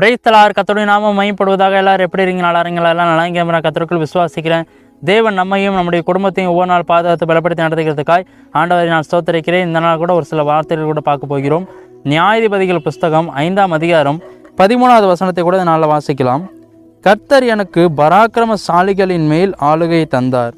பிரைத்தலார் கத்தருடைய நாமம் மையப்படுவதாக எல்லாரும் எப்படி இருக்கீங்க? நல்லா எல்லாம் நல்லா இங்கே நான் கத்தருக்குள் விசுவாசிக்கிறேன். தேவன் நம்மையும் நம்முடைய குடும்பத்தையும் ஒவ்வொரு நாள் பாதுகாத்து பலப்படுத்தி நடத்துகிறதுக்காய் ஆண்டவரை நான் ஸ்தோத்தரிக்கிறேன். இந்த நாள் கூட ஒரு சில வார்த்தைகள் கூட பார்க்க போகிறோம். நியாயாதிபதிகள் புஸ்தகம் ஐந்தாம் அதிகாரம் பதிமூணாவது வசனத்தை கூட நாளில் வாசிக்கலாம். கர்த்தர் எனக்கு பராக்கிரம சாலிகளின் மேல் ஆளுகை தந்தார்.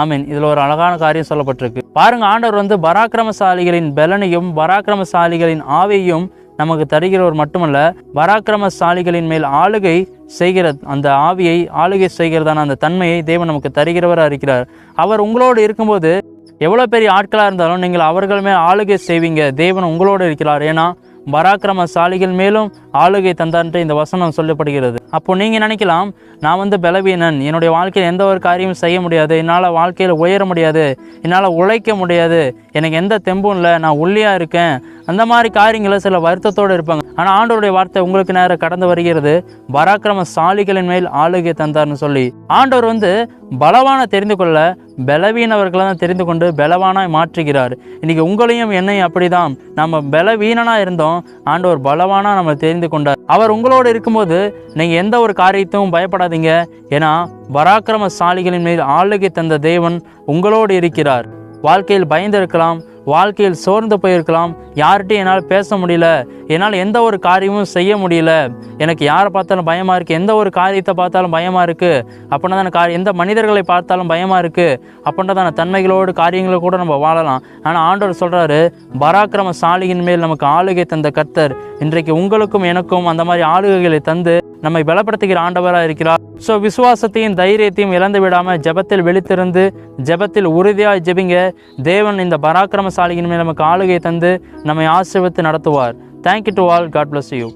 ஆமீன். இதில் ஒரு அழகான காரியம் சொல்லப்பட்டிருக்கு. பாருங்க ஆண்டவர் வந்து பராக்கிரமசாலிகளின் பலனையும் பராக்கிரமசாலிகளின் ஆவியையும் நமக்கு தருகிறவர் மட்டுமல்ல பராக்கிரமசாலிகளின் மேல் ஆளுகை செய்கிற அந்த ஆவியை ஆளுகை செய்கிறதான அந்த தன்மையை தேவன் நமக்கு தருகிறவராக இருக்கிறார். அவர் உங்களோடு இருக்கும்போது எவ்வளோ பெரிய ஆட்களாக இருந்தாலும் நீங்கள் அவர்கள் மேல் ஆளுகை செய்வீங்க. தேவன் உங்களோடு இருக்கிறார். ஏன்னா பராக்கிரமசாலிகள் மேலும் ஆளுகை தந்தான்ட்டு இந்த வசனம் சொல்லப்படுகிறது. அப்போ நீங்கள் நினைக்கலாம் நான் வந்து பலவீனன் என்னுடைய வாழ்க்கையில் எந்த ஒரு காரியமும் செய்ய முடியாது என்னால் வாழ்க்கையில் உயர முடியாது என்னால் உழைக்க முடியாது எனக்கு எந்த தெம்பும் இல்லை நான் ஒல்லியாக இருக்கேன். அந்த மாதிரி காரியங்களை சில வருத்தத்தோடு இருப்பாங்க. ஆனால் ஆண்டவருடைய வார்த்தை உங்களுக்கு நேரம் கடந்து வருகிறது. பராக்கிரமசாலிகளின் மேல் ஆளுகை தந்தார்னு சொல்லி. ஆண்டவர் வந்து பலவான தெரிந்து கொள்ள பலவீனவர்களை தான் தெரிந்து கொண்டு பலவானாய் மாற்றுகிறார். இன்னைக்கு உங்களையும் என்னையும் அப்படிதான். நம்ம பலவீனனா இருந்தோம் ஆண்டவர் பலவானா நம்ம தெரிந்து கொண்டார். அவர் உங்களோடு இருக்கும்போது நீங்க எந்த ஒரு காரியத்தையும் பயப்படாதீங்க. ஏன்னா பராக்கிரமசாலிகளின் மேல் ஆளுகை தந்த தேவன் உங்களோடு இருக்கிறார். வாழ்க்கையில் பயந்திருக்கலாம் வாழ்க்கையில் சோர்ந்து போயிருக்கலாம். யார்கிட்டையும் என்னால் பேச முடியல. என்னால் எந்த ஒரு காரியமும் செய்ய முடியல. எனக்கு யாரை பார்த்தாலும் பயமாக இருக்குது எந்த ஒரு காரியத்தை பார்த்தாலும் பயமாக இருக்குது அப்படின்னா தான் காரியம் எந்த மனிதர்களை பார்த்தாலும் பயமாக இருக்குது அப்படின்றதான தன்மைகளோடு காரியங்களை கூட நம்ம வாழலாம். ஆனால் ஆண்டவர் சொல்கிறாரு பராக்கிரம சாலியின் மேல் நமக்கு ஆளுகை தந்த கர்த்தர். இன்றைக்கு உங்களுக்கும் எனக்கும் அந்த மாதிரி ஆளுகைகளை தந்து நம்மை பலப்படுத்துகிற ஆண்டவராக இருக்கிறார். ஸோ விசுவாசத்தையும் தைரியத்தையும் இழந்து விடாமல் ஜெபத்தில் வெளித்திருந்து ஜெபத்தில் உறுதியாக ஜெபிங்க. தேவன் இந்த பராக்கிரமசாலியின் மேல் நமக்கு ஆளுகை தந்து நம்மை ஆசிர்வித்து நடத்துவார். Thank you to all God bless you